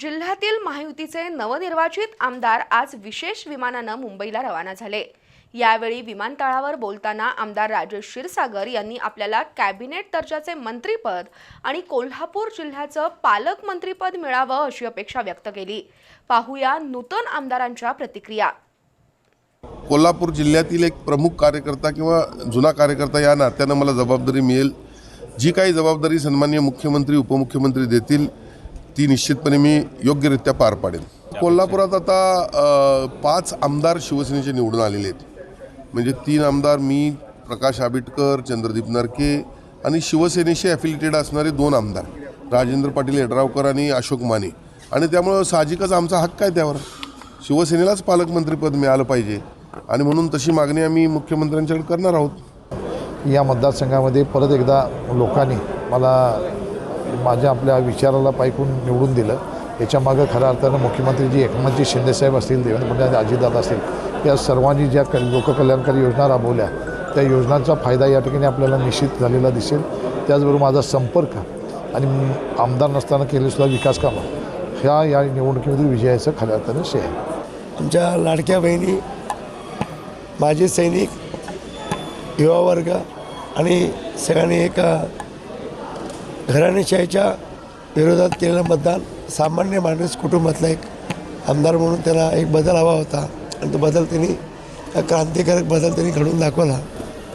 जिल्ह्यातील महायुतीचे नवनिर्वाचित आमदार आज विशेष विमानानं मुंबईला रवाना झाले. यावेळी विमानतळावर बोलताना आमदार राजेश क्षीरसागर यांनी आपल्याला कॅबिनेट दर्जाचे मंत्रीपद आणि कोल्हापूर जिल्ह्याचं पालकमंत्रीपद मिळावं अशी अपेक्षा व्यक्त केली. पाहूया नूतन आमदारांच्या प्रतिक्रिया. कोल्हापूर जिल्ह्यातील एक प्रमुख कार्यकर्ता किंवा जुना कार्यकर्ता या नात्यानं मला जबाबदारी मिळेल. जी काही जबाबदारी सन्माननीय मुख्यमंत्री उपमुख्यमंत्री देतील ती निश्चितपणे मी योग्यरित्या पार पाडेन. कोल्हापुरात आता पाच आमदार शिवसेनेचे निवडून आलेले आहेत. म्हणजे तीन आमदार मी प्रकाश आबिटकर चंद्रदीप नरके आणि शिवसेनेशी ॲफिलिटेड असणारे दोन आमदार. राजेंद्र पाटील यड्रावकर आणि अशोक माने. आणि त्यामुळं साहजिकच आमचा हक्क आहे त्यावर. शिवसेनेलाच पालकमंत्रीपद मिळालं पाहिजे. आणि म्हणून तशी मागणी आम्ही मुख्यमंत्र्यांच्याकडे करणार आहोत. या मतदारसंघामध्ये परत एकदा लोकांनी मला माझ्या आपल्या विचाराला पायकून निवडून दिलं याच्यामागं खऱ्या अर्थानं मुख्यमंत्री जी एकनाथजी शिंदेसाहेब असतील देवेंद्र फडणवीस अजितदादा असतील या सर्वांनी ज्या क लोककल्याणकारी योजना राबवल्या त्या योजनांचा फायदा या ठिकाणी आपल्याला निश्चित झालेला दिसेल त्याचबरोबर माझा संपर्क आणि आमदार नसताना केलेसुद्धा विकास कामं ह्या या निवडणुकीमधील विजयाचं खऱ्या अर्थानं श्रेय आहे. आमच्या लाडक्या बहिणी माजी सैनिक युवा वर्ग आणि सगळ्यांनी एका घराणेशाहीच्या विरोधात केलेलं मतदान सामान्य माणूस कुटुंबातला एक आमदार म्हणून त्याला एक बदल हवा होता. आणि तो बदल त्यांनी क्रांतिकारक बदल त्यांनी घडवून दाखवला.